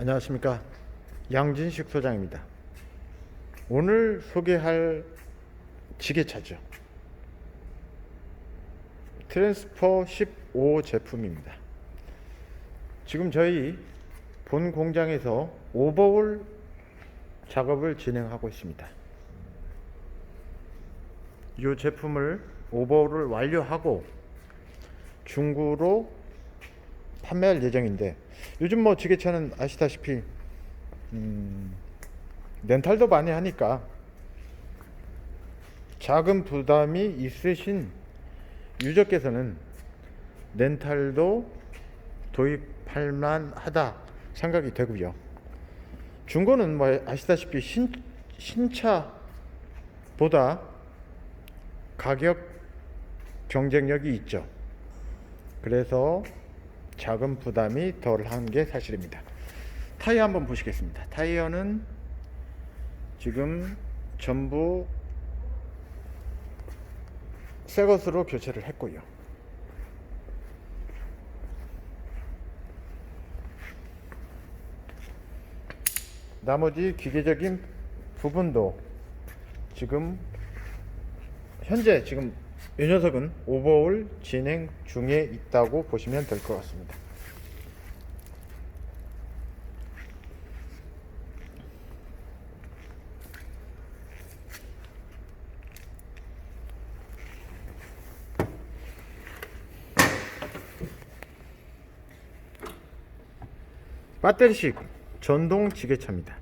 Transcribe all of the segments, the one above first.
안녕하십니까 양진식 소장입니다. 오늘 소개할 지게차죠. 트랜스퍼 15 제품입니다. 지금 저희 본 공장에서 오버홀 작업을 진행하고 있습니다. 이 제품을 오버홀을 완료하고 중고로 판매할 예정인데 요즘 뭐 지게차는 아시다시피 음, 렌탈도 많이 하니까 작은 부담이 있으신 유저께서는 렌탈도 도입할 만하다 생각이 되고요. 중고는 뭐 아시다시피 신, 신차보다 가격 경쟁력이 있죠. 그래서 작은 부담이 덜한 게 사실입니다. 타이어 한번 보시겠습니다. 타이어는 지금 전부 새 것으로 교체를 했고요. 나머지 기계적인 부분도 지금 현재 지금 이 녀석은 오버홀 진행 중에 있다고 보시면 될 것 같습니다. 배터리식 전동 지게차입니다.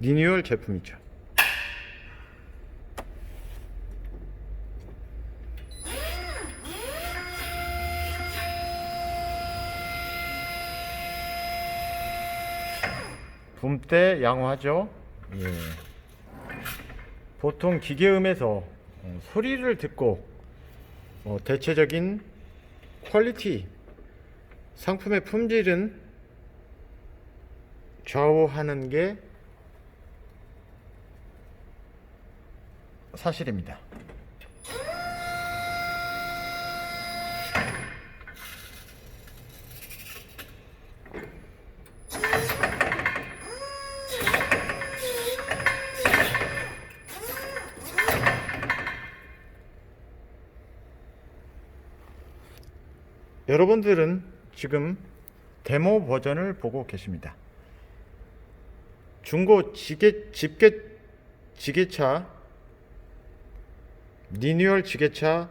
리뉴얼 제품이죠. 붐대 양호하죠. 예. 보통 기계음에서 어, 소리를 듣고 어, 대체적인 퀄리티 상품의 품질은 좌우하는 게 사실입니다. 여러분들은 지금 데모 버전을 보고 계십니다. 중고 지게 집게 지게차 리뉴얼 지게차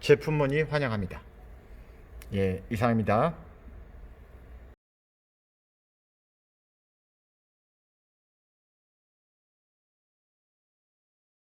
제품 문의 환영합니다. 예, 이상입니다.